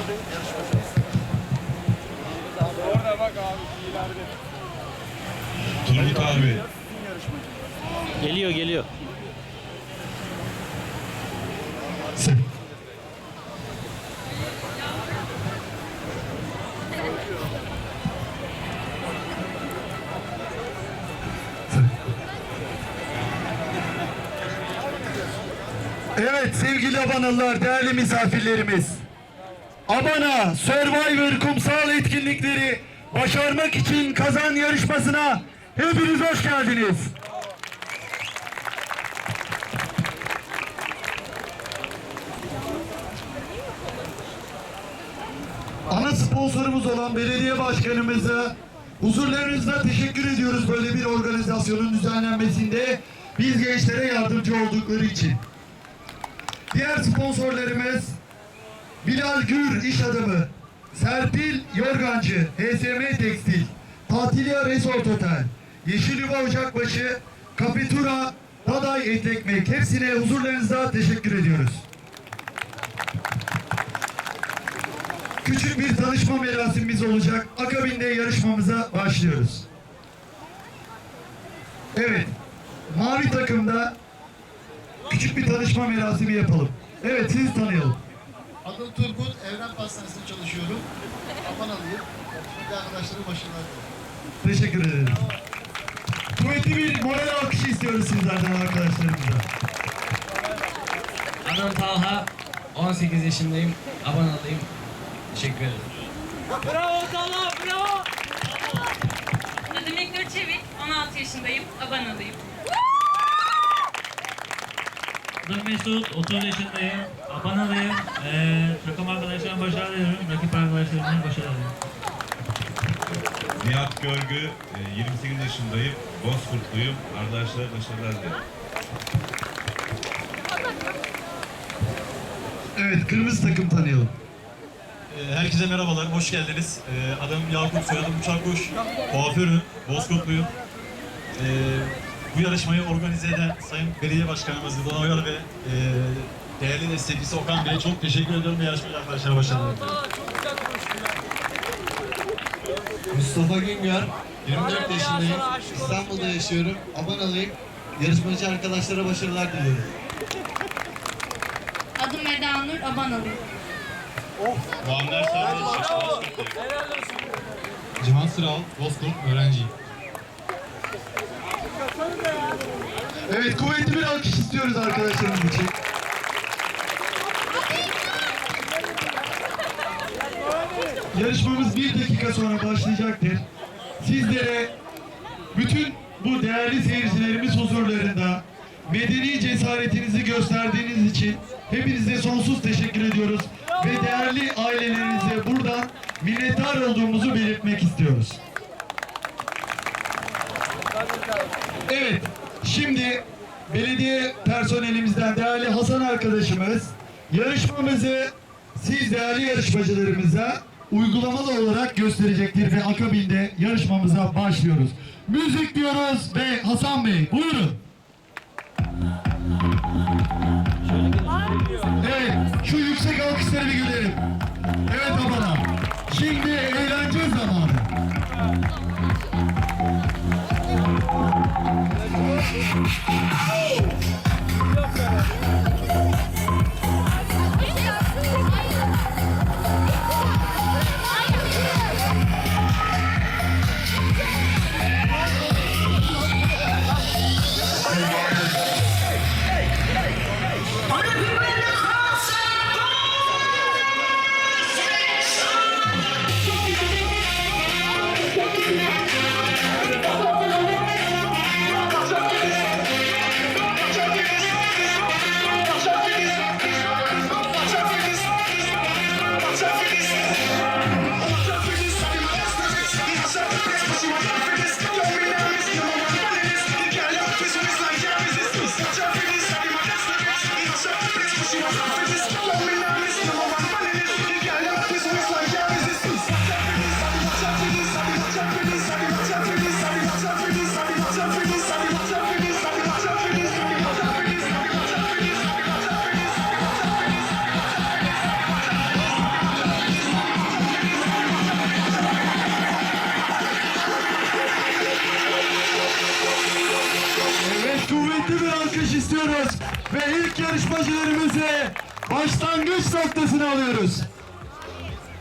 Nerede? Orada bak abi ileride. Turgut abi. Geliyor geliyor. Evet sevgili Abanalılar, değerli misafirlerimiz. Abana Survivor kumsal etkinlikleri başarmak için kazan yarışmasına hepiniz hoş geldiniz. Ana sponsorumuz olan belediye başkanımıza huzurlarınızda teşekkür ediyoruz böyle bir organizasyonun düzenlenmesinde biz gençlere yardımcı oldukları için. Diğer sponsorlarımız Bilal Gür iş adamı, Serpil Yorgancı, HSM Tekstil, Tatilya Resort Otel, Yeşil Yuva Ocakbaşı, Kapitura, Daday Et Ekmek hepsine huzurlarınızda teşekkür ediyoruz. Küçük bir tanışma merasimimiz olacak. Akabinde yarışmamıza başlıyoruz. Evet, mavi takımda küçük bir tanışma merasimi yapalım. Evet, sizi tanıyalım. Adım Turgut, Evren Pastanesi'nde çalışıyorum. Apanalıyım. Şimdi arkadaşlarım başarılar. Teşekkür ederim. Kuvvetli bir moral alkışı istiyoruz sizlerden arkadaşlarımıza. Adım Talha, 18 yaşındayım, Abanalıyım. Teşekkür ederim. Adım İlknur Çevik, 16 yaşındayım, Abanalıyım. Adım Mesut, 30 yaşındayım, Apanalıyım. Ee, takım arkadaşlarıma başarılar diliyorum, rakip arkadaşlarıma başarılar diliyorum. Nihat Görgü. e, 28 yaşındayım. Bozkurtluyum. Arkadaşlar başarılar dilerim. Evet, kırmızı takım tanıyalım. Ee, Herkese merhabalar, hoş geldiniz. Ee, Adım Yakup, soyadım Uçakkuş. Kuaförüm, Bozkurtluyum. Bu yarışmayı organize eden Sayın Belediye Başkanımız Rıdvan Oyal ve e, değerli destekçisi Okan Bey'e çok teşekkür ediyorum ve yarışmacı arkadaşlara başarılar. Mustafa Güngör, 24 yaşındayım. İstanbul'da yaşıyorum. Abanalıyım. Yarışmacı arkadaşlara başarılar diliyorum. Adım Eda Nur, Abanalıyım. Muammer Sarıç, Cihan Sıral, Bozkurt, öğrenciyim. Evet, kuvvetli bir alkış istiyoruz arkadaşlarımız için. Yarışmamız bir dakika sonra başlayacaktır. Sizlere bütün bu değerli seyircilerimiz huzurlarında medeni cesaretinizi gösterdiğiniz için hepinize sonsuz teşekkür ediyoruz ve değerli ailelerinize buradan minnettar olduğumuzu belirtmek istiyoruz. Evet, şimdi belediye personelimizden değerli Hasan arkadaşımız yarışmamızı siz değerli yarışmacılarımıza uygulamalı olarak gösterecektir ve akabinde yarışmamıza başlıyoruz. Müzik diyoruz ve Hasan Bey buyurun. Evet, şu yüksek alkışları bir görelim. Evet abana. Şimdi eğlence zamanı. It's coming. İstiyoruz. Ve ilk yarışmacılarımızı başlangıç noktasına alıyoruz.